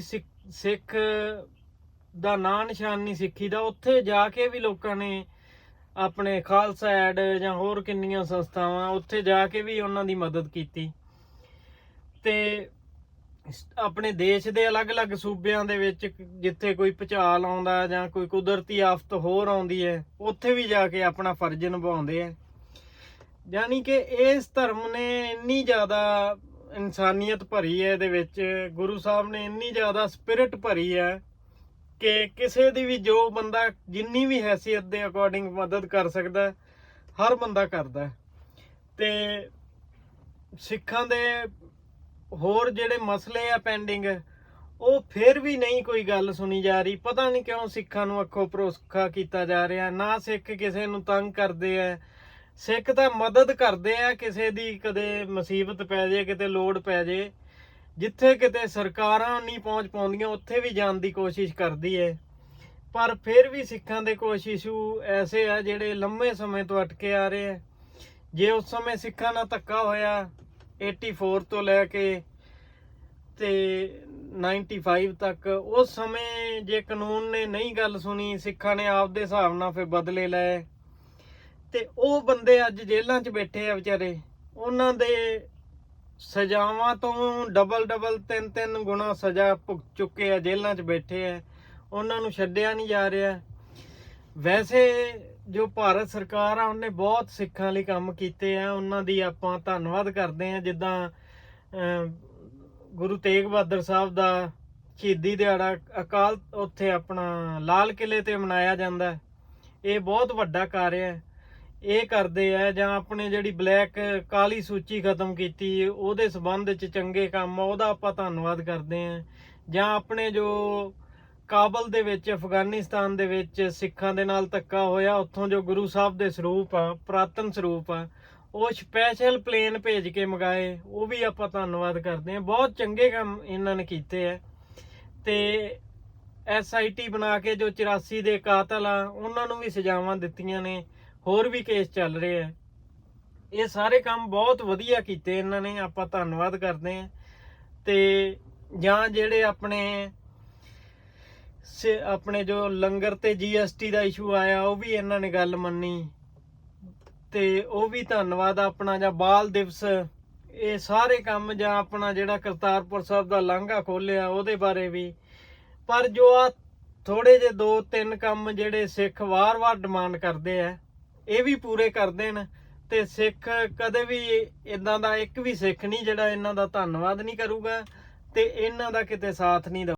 ਸਿੱਖ- ਦਾ ਨਾਂ ਨਿਸ਼ਾਨ ਨਹੀਂ ਸਿੱਖੀ ਦਾ, ਉੱਥੇ ਜਾ ਕੇ ਵੀ ਲੋਕਾਂ ਨੇ ਆਪਣੇ ਖਾਲਸਾ ਐਡ ਜਾਂ ਹੋਰ ਕਿੰਨੀਆਂ ਸੰਸਥਾਵਾਂ, ਉੱਥੇ ਜਾ ਕੇ ਵੀ ਉਹਨਾਂ ਦੀ ਮਦਦ ਕੀਤੀ। ਤੇ ਆਪਣੇ ਦੇਸ਼ ਦੇ ਅਲੱਗ-ਅਲੱਗ ਸੂਬਿਆਂ ਦੇ ਵਿੱਚ ਜਿੱਥੇ ਕੋਈ ਭੁਚਾਲ ਆਉਂਦਾ ਜਾਂ ਕੋਈ ਕੁਦਰਤੀ ਆਫਤ ਹੋਰ ਆਉਂਦੀ ਹੈ, ਉੱਥੇ ਵੀ ਜਾ ਕੇ ਆਪਣਾ ਫਰਜ਼ ਨਿਭਾਉਂਦੇ ਆ। ਯਾਨੀ ਕਿ ਇਸ ਧਰਮ ਨੇ ਇੰਨੀ ਜ਼ਿਆਦਾ ਇਨਸਾਨੀਅਤ ਭਰੀ ਹੈ ਇਹਦੇ ਵਿੱਚ। ਗੁਰੂ ਸਾਹਿਬ ਨੇ ਇੰਨੀ ਜ਼ਿਆਦਾ ਸਪਿਰਿਟ ਭਰੀ ਹੈ ਕਿ ਕਿਸੇ ਦੀ ਵੀ ਜੋ ਬੰਦਾ ਜਿੰਨੀ ਵੀ ਹੈਸੀਅਤ ਦੇ ਅਕੋਰਡਿੰਗ ਮਦਦ ਕਰ ਸਕਦਾ ਹਰ ਬੰਦਾ ਕਰਦਾ ਹੈ। ਤੇ ਸਿੱਖਾਂ ਦੇ ਹੋਰ ਜਿਹੜੇ ਮਸਲੇ ਆ ਪੈਂਡਿੰਗ ਉਹ ਫਿਰ ਵੀ ਨਹੀਂ ਕੋਈ ਗੱਲ ਸੁਣੀ ਜਾ ਰਹੀ। ਪਤਾ ਨਹੀਂ ਕਿਉਂ ਸਿੱਖਾਂ ਨੂੰ ਅੱਖੋਂ ਪਰੋਖਾ ਕੀਤਾ ਜਾ ਰਿਹਾ। ਨਾ ਸਿੱਖ ਕਿਸੇ ਨੂੰ ਤੰਗ ਕਰਦੇ ਆ ਸਿੱਖ ਤਾਂ ਮਦਦ ਕਰਦੇ ਆ, ਕਿਸੇ ਦੀ ਕਦੇ ਮੁਸੀਬਤ ਪੈ ਜੇ, ਕਿਤੇ ਲੋੜ ਪੈ ਜੇ, ਜਿੱਥੇ ਕਿਤੇ ਸਰਕਾਰਾਂ ਨਹੀਂ ਪਹੁੰਚ ਪਾਉਂਦੀਆਂ, ਉੱਥੇ ਵੀ ਜਾਣ ਦੀ ਕੋਸ਼ਿਸ਼ ਕਰਦੀ ਹੈ ਪਰ ਫਿਰ ਵੀ ਸਿੱਖਾਂ ਦੇ ਕੁਛ ਇਸ਼ੂ ਐਸੇ ਆ, ਜਿਹੜੇ ਲੰਮੇ ਸਮੇਂ ਤੋਂ ਅਟਕੇ ਆ ਰਹੇ ਆ। ਜੇ ਉਸ ਸਮੇਂ ਸਿੱਖਾਂ ਨਾਲ ਧੱਕਾ ਹੋਇਆ 84 ਤੋਂ ਲੈ ਕੇ ਤੇ 95 ਤੱਕ, ਉਸ ਸਮੇਂ ਜੇ ਕਾਨੂੰਨ ਨੇ ਨਹੀਂ ਗੱਲ ਸੁਣੀ, ਸਿੱਖਾਂ ਨੇ ਆਪਦੇ ਹਿਸਾਬ ਨਾਲ ਫਿਰ ਬਦਲੇ ਲਏ। ਤੇ ਉਹ ਬੰਦੇ ਅੱਜ ਜੇਲ੍ਹਾਂ 'ਚ ਬੈਠੇ ਆ ਵਿਚਾਰੇ। ਉਹਨਾਂ ਦੇ ਸਜ਼ਾਵਾਂ ਤੋਂ ਡਬਲ ਡਬਲ ਤਿੰਨ ਤਿੰਨ ਗੁਣਾ ਸਜ਼ਾ ਭੁਗਤ ਚੁੱਕੇ ਆ, ਜੇਲ੍ਹਾਂ 'ਚ ਬੈਠੇ ਆ। ਉਹਨਾਂ ਨੂੰ ਛੱਡਿਆ ਨਹੀਂ ਜਾ ਰਿਹਾ। ਵੈਸੇ ਜੋ ਭਾਰਤ ਸਰਕਾਰ ਆ, ਉਹਨੇ ਬਹੁਤ ਸਿੱਖਾਂ ਲਈ ਕੰਮ ਕੀਤੇ ਆ। ਉਹਨਾਂ ਦੀ ਆਪਾਂ ਧੰਨਵਾਦ ਕਰਦੇ ਆ, ਜਿੱਦਾਂ ਗੁਰੂ ਤੇਗ ਬਹਾਦਰ ਸਾਹਿਬ ਦਾ ਸ਼ਹੀਦੀ ਦਿਹਾੜਾ ਅਕਾਲ, ਉੱਥੇ ਆਪਣਾ ਲਾਲ ਕਿਲੇ ਤੇ ਮਨਾਇਆ ਜਾਂਦਾ। ਇਹ ਬਹੁਤ ਵੱਡਾ ਕਾਰਜ ਹੈ ਇਹ ਕਰਦੇ ਆ ਜਾਂ ਆਪਣੇ ਜਿਹੜੀ ਬਲੈਕ ਕਾਲੀ ਸੂਚੀ ਖਤਮ ਕੀਤੀ, ਉਹਦੇ ਸੰਬੰਧ ਚ ਚੰਗੇ ਕੰਮ ਆ, ਉਹਦਾ ਆਪਾਂ ਧੰਨਵਾਦ ਕਰਦੇ ਆ। ਜਾਂ ਆਪਣੇ ਜੋ ਕਾਬਲ ਦੇ ਵਿੱਚ, ਅਫਗਾਨਿਸਤਾਨ ਦੇ ਵਿੱਚ ਸਿੱਖਾਂ ਦੇ ਨਾਲ ਧੱਕਾ ਹੋਇਆ, ਉੱਥੋਂ ਜੋ ਗੁਰੂ ਸਾਹਿਬ ਦੇ ਸਰੂਪ ਆ, ਪ੍ਰਾਤਨ ਸਰੂਪ ਆ, ਉਹ ਸਪੈਸ਼ਲ ਪਲੇਨ ਭੇਜ ਕੇ ਮੰਗਾਏ, ਉਹ ਵੀ ਆਪਾਂ ਧੰਨਵਾਦ ਕਰਦੇ ਆ। ਬਹੁਤ ਚੰਗੇ ਕੰਮ ਇਹਨਾਂ ਨੇ ਕੀਤੇ ਆ। ਤੇ ਐਸਆਈਟੀ ਬਣਾ ਕੇ ਜੋ 84 ਦੇ ਕਾਤਲ ਆ, ਉਹਨਾਂ ਨੂੰ ਵੀ ਸਜ਼ਾਵਾਂ ਦਿੱਤੀਆਂ ਨੇ। ਹੋਰ ਵੀ ਕੇਸ ਚੱਲ ਰਹੇ ਆ। ਇਹ ਸਾਰੇ ਕੰਮ ਬਹੁਤ ਵਧੀਆ ਕੀਤੇ ਇਹਨਾਂ ਨੇ, ਆਪਾਂ ਧੰਨਵਾਦ ਕਰਦੇ ਆ ਤੇ ਜਾਂ ਜਿਹੜੇ ਆਪਣੇ ਸੇ, ਆਪਣੇ ਜੋ ਲੰਗਰ ਤੇ ਜੀਐਸਟੀ ਦਾ ਇਸ਼ੂ ਆਇਆ, ਉਹ ਵੀ ਇਹਨਾਂ ਨੇ ਗੱਲ ਮੰਨੀ। ਤੇ ਉਹ ਵੀ ਧੰਨਵਾਦ ਆਪਣਾ ਜਾਂ ਬਾਲ ਦਿਵਸ, ਇਹ ਸਾਰੇ ਕੰਮ ਜਾਂ ਆਪਣਾ ਜਿਹੜਾ ਕਰਤਾਰਪੁਰ ਸਾਹਿਬ ਦਾ ਲਾਂਘਾ ਖੋਲਿਆ ਉਹਦੇ ਬਾਰੇ ਵੀ। ਪਰ ਜੋ ਆ ਥੋੜੇ ਜਿਹੇ ਦੋ ਤਿੰਨ ਕੰਮ ਜਿਹੜੇ ਸਿੱਖ ਵਾਰ-ਵਾਰ ਡਿਮਾਂਡ ਕਰਦੇ ਆ ਇਹ ਵੀ ਪੂਰੇ ਕਰ ਦੇਣ ਤੇ ਸਿੱਖ ਕਦੇ ਵੀ ਇਦਾਂ ਦਾ ਇੱਕ ਵੀ ਸਿੱਖ ਨਹੀਂ ਜਿਹੜਾ ਇਹਨਾਂ ਦਾ ਧੰਨਵਾਦ ਨਹੀਂ ਕਰੂਗਾ ਤੇ ਇਹਨਾਂ ਦਾ ਕਿਤੇ ਸਾਥ ਨਹੀਂ ਦਊ